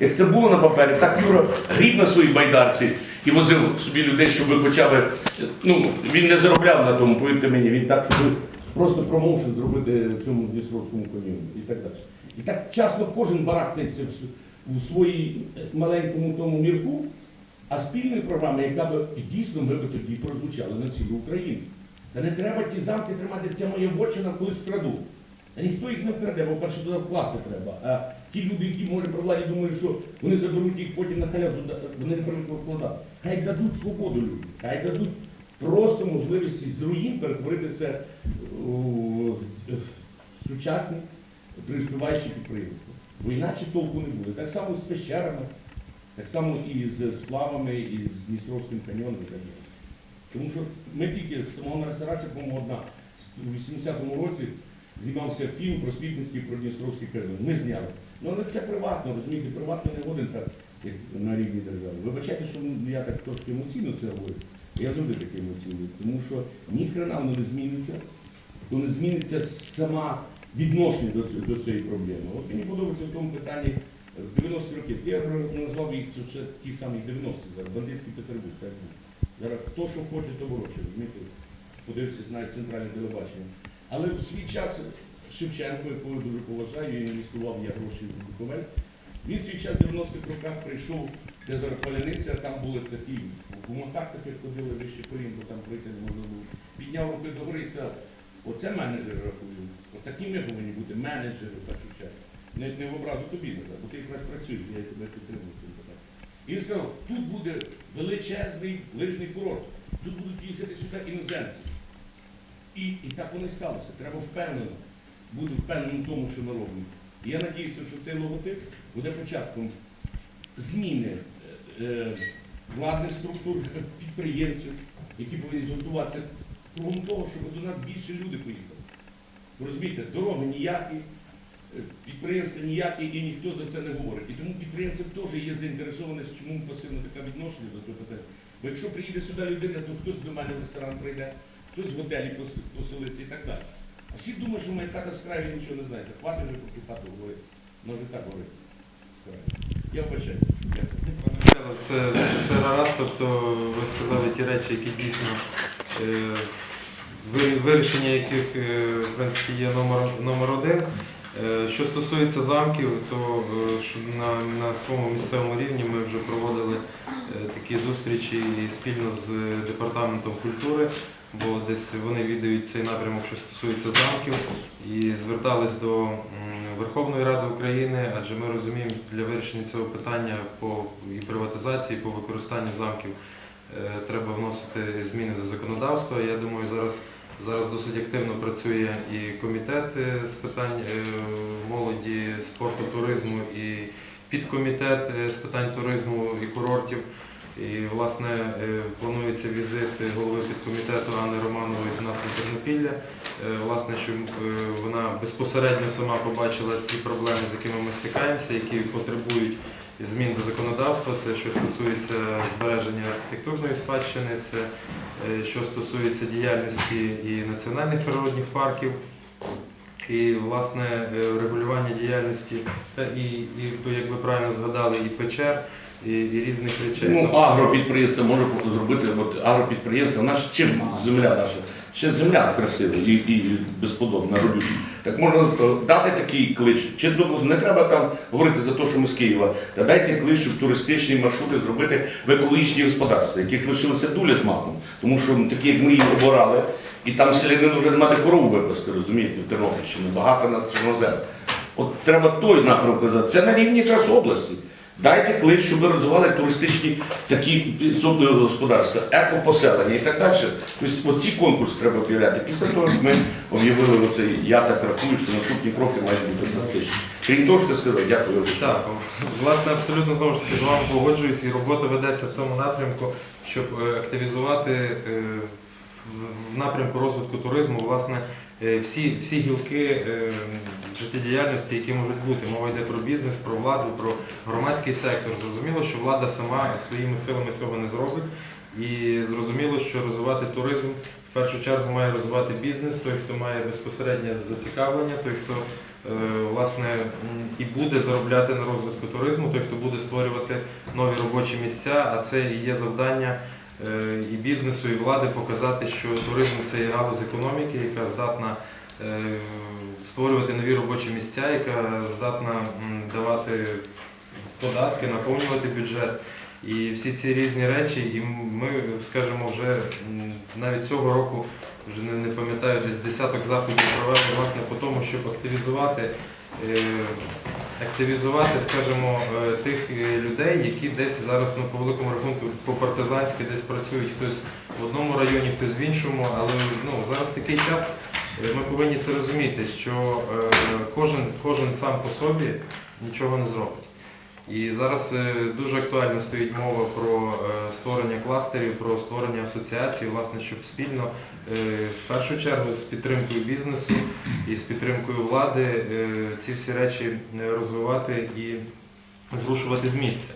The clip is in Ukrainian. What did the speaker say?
як це було на папері, так Юра гріб на своїй байдарці і возив собі людей, щоб ви почали. Ну, він не заробляв на тому, повірте мені, він так, щоб просто промоушен зробити цьому Дністровському каньйону і так далі. І так часто кожен барахтається у своїй маленькому тому мірку, а спільної програми, яка б дійсно ми б тоді прозвучали на цілу Україну. Та не треба ті замки тримати, це моє вочина колись вкраду. А ніхто їх не вкраде, бо перше туди вкласти треба. А ті люди, які може при владі думають, що вони заберуть їх потім на халяву, вони не будуть вкладати. Хай дадуть свободу людям, хай дадуть просто можливість з руїн перетворити це у е, сучасні преуспіваючі підприємства. Бо іначе толку не буде. Так само з пещерами, так само і з сплавами, і з Дністровським каньйоном і так далі. Тому що ми тільки самого реставрація, по-моєму, одна у 80-му році знімався фільм про Дністровський каньйон. Ми зняли. Ну але це приватно, розумієте, приватно не годен так, як на рівні держави. Вибачайте, що я так трошки емоційно це говорю. Я завжди такий емоційний, тому що ні хрена воно не зміниться, то не зміниться сама відношення до, до цієї проблеми. От мені подобається в тому питанні в 90-ті роки. Я назвав їх це ще ті самі 90-ті зараз, бандитський Петербург. Так. Зараз хто що хоче, то розумієте? Подивився навіть центральне телебачення. Але в свій час Шевченко, якого я дуже поважаю, він інвестував я гроші в Буковель. Він свій час в 90-х роках прийшов, де зараз паляниця, там були такі в гумаках таких ходили вище колін, бо там пройти не можна було. Підняв руки до гори і сказав, оце менеджери рахую. Отакі ми повинні бути менеджери в першу чергу. Не, не в образу тобі назад, бо ти якраз працюєш, я тебе підтримую. він сказав, тут буде величезний лижний курорт, тут будуть їхати сюди іноземці. І, і так воно і сталося. Треба впевнено бути впевненим в тому, що ми робимо. І я надіюся, що цей логотип буде початком зміни е, е, владних структур, підприємців, які повинні згуртуватися кругом того, щоб до нас більше люди поїхали. Розумієте, дороги ніякі, е, підприємства ніякі і ніхто за це не говорить. І тому підприємці теж є заінтересовані, чому пасивно таке відношення до цього питання. Бо якщо приїде сюди людина, то хтось до мене в ресторан прийде, хтось в готелі поселиться і так далі. А всі думають, що хата з краю нічого не знаєте. Хватить вже поки хату говорити. Може так говорити. Я вбачаю. Все, все гаразд, тобто ви сказали ті речі, які дійсно е, вирішення яких е, в принципі є номер, номер один. Е, Що стосується замків, то е, на, на своєму місцевому рівні ми вже проводили е, такі зустрічі спільно з департаментом культури, бо десь вони віддають цей напрямок, що стосується замків, і звертались до Верховної Ради України, адже ми розуміємо, для вирішення цього питання по і приватизації, і по використанню замків треба вносити зміни до законодавства. Я думаю, зараз зараз досить активно працює і комітет е, з питань е, молоді, спорту, туризму, і підкомітет е, з питань туризму і курортів. І, власне, планується візит голови підкомітету Анни Романової до нас на Тернопілля. Власне, щоб е, вона безпосередньо сама побачила ці проблеми, з якими ми стикаємося, які потребують змін до законодавства. Це що стосується збереження архітектурної спадщини, це е, що стосується діяльності і національних природних парків. І власне е, регулювання діяльності і, і як ви правильно згадали, і печер, і, і різних речей. Ну, Тобто, агропідприємство може зробити, от агропідприємство, наша чим земля наша? Ще земля красива і, і безподобна, родюча. Так можна дати такий клич. Чи не треба там говорити за те, що ми з Києва. Та дайте клич, щоб туристичні маршрути зробити в екологічні господарства, яких лишилося дуля з маком. Тому що такі, як ми їх обирали, і там селянин вже немає де корову випасти, розумієте, в Тернопільщині. Багато нас чорнозем. От треба той напрямок. Це на рівні якраз області. Дайте клич, щоб ми розвивали туристичні такі підсобні господарства, екопоселення і так далі. Тобто оці конкурси треба об'являти. Після того, ми об'явили оцей, я так рахую, що наступні кроки мають бути практичні. Крім того, що ти сказав, дякую. Так, власне, абсолютно знову ж таки з вами погоджуюсь, і робота ведеться в тому напрямку, щоб е, активізувати е, в- напрямку розвитку туризму, власне, всі, всі гілки е, життєдіяльності, які можуть бути. Мова йде про бізнес, про владу, про громадський сектор. Зрозуміло, що влада сама своїми силами цього не зробить. І зрозуміло, що розвивати туризм в першу чергу має розвивати бізнес, той, хто має безпосереднє зацікавлення, той, хто власне і буде заробляти на розвитку туризму, той, хто буде створювати нові робочі місця, а це і є завдання е, і бізнесу, і влади показати, що туризм це є галузь економіки, яка здатна е, створювати нові робочі місця, яка здатна давати податки, наповнювати бюджет. І всі ці різні речі, і ми, скажімо, вже навіть цього року, вже не, не пам'ятаю, десь десяток заходів провели власне по тому, щоб активізувати, е, активізувати, скажімо, е, тих е, людей, які десь зараз ну, по великому рахунку по-партизанськи десь працюють хтось в одному районі, хтось в іншому, але ну, зараз такий час. е, Ми повинні це розуміти, що кожен, кожен сам по собі нічого не зробить. І зараз е, дуже актуально стоїть мова про е, створення кластерів, про створення асоціацій, власне, щоб спільно, е, в першу чергу, з підтримкою бізнесу і з підтримкою влади ці всі речі розвивати і зрушувати з місця.